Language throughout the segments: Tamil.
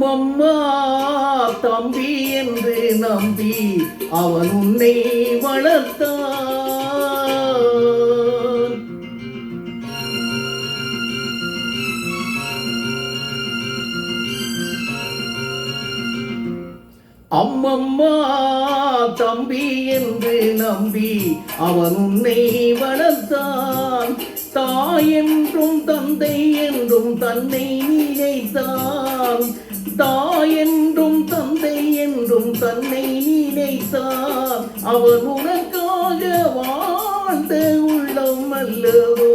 அம்மம்மா தம்பி என்று நம்பி அவன் உன்னை வளர்த்தான். அம்மம்மா தம்பி என்று நம்பி அவன் உன்னை வளர்த்தான். தாய் என்றும் தந்தை என்றும் தன்னை நினைத்தான் தாய் என்றும் தந்தை என்றும் தன்னை நினைத்தான் அவர் உனக்காக வாழ்ந்த உள்ளம் அல்லவோ?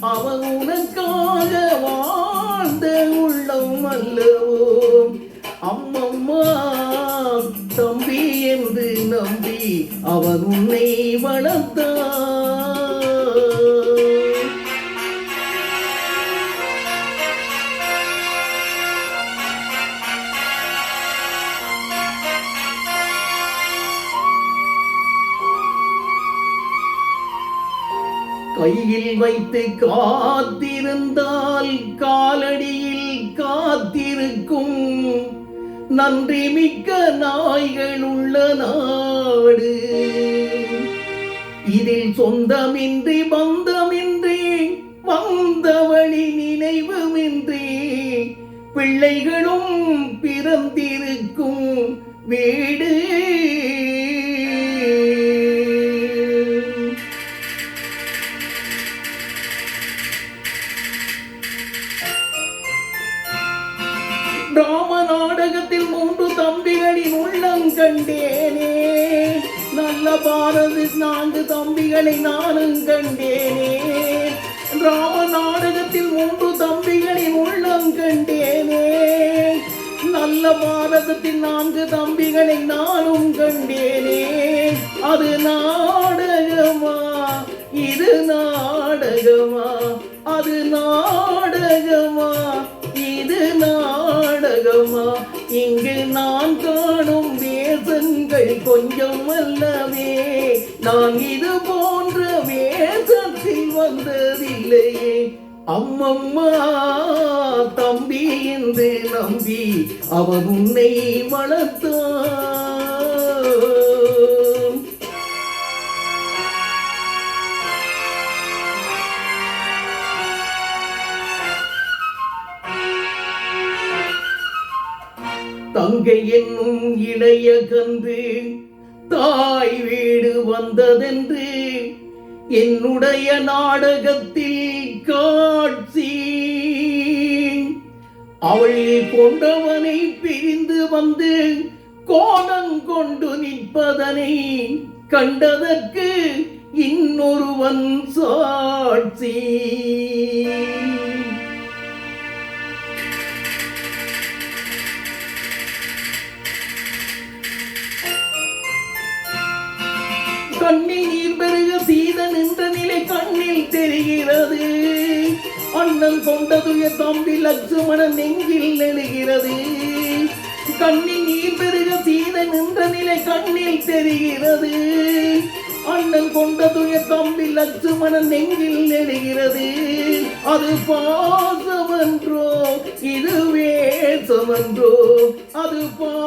அவர் உனக்காக வாழ்ந்த உள்ளம் அல்லவோ? அம்மம்மா தம்பி என்று நம்பி அவர் உன்னை வளர்த்தார். கையில் வைத்து காத்திருந்தால் காலடியில் காத்திருக்கும் நன்றி மிக்க நாய்கள் உள்ள நாடு. இதில் சொந்தமின்றி பந்தமின்றி வந்தவழி நினைவுமின்றி பிள்ளைகளும் பிறந்திருக்கும் வீடு நாடகத்தில் மூன்று தம்பிகளின் உள்ளம் கண்டேனே. நல்ல பாரதி நான்கு தம்பிகளை நானும் கண்டேனே. ராம நாடகத்தில் மூன்று தம்பிகளின் உள்ளம் கண்டேனே. நல்ல பாரதத்தின் நான்கு தம்பிகளை நானும் கண்டேனே. அது நாடகமா? இது நாடகமா? அது நாடகமா? இங்கு நான் காணும் வேஷங்கள் கொஞ்சம் அல்லவே நான் இது போன்ற வேஷத்தில் வந்ததில்லையே. அம்மம்மா தம்பி என்று நம்பி அவர் உன்னை வளர்த்தான். தங்கை என்னும் இளைய கன்று தாய் வீடு வந்ததென்று என்னுடைய நாடகத்தில் காட்சி. அவள் கொண்டவனை பிரிந்து வந்து கோலம் கொண்டு நிற்பதனை கண்டதற்கு இன்னொருவன் சாட்சி. கண்ணில் நீர் பெருக சீத நின்ற நிலை கண்ணில் தெரிகிறது. அண்ணன் கொண்டதுய தம்பி லட்சுமணன் நெஞ்சில் நெழுகிறது. கண்ணில் நீர் பெருக சீத நின்ற நிலை கண்ணில் தெரிகிறது. அண்ணன் கொண்டதுய தம்பி லட்சுமணன் நெஞ்சில் நெழுகிறது. அது பாசமன்றோ இது வேசமன்றோ அது பா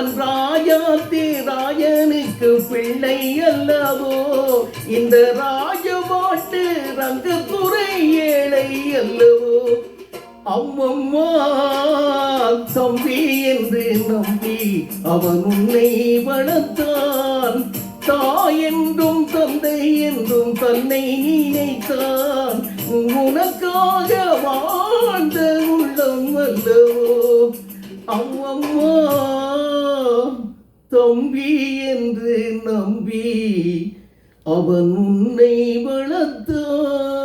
அவன் ராஜாத்தி ராயனுக்கு பிள்ளை அல்லவோ இந்த ராஜபாட்டு ரங்கத்துறை ஏழை அல்லவோ அம்மம்மா தம்பி என்று நம்பி அவன் உன்னை வளர்த்தான். தாய் என்றும் தந்தை என்றும் தன்னை நினைத்தான். உனக்காக வாழ்ந்த உள்ளம் அல்லவோ? அம்மம்மா தம்பி என்று நம்பி அவன் உன்னை வளர்த்தான்.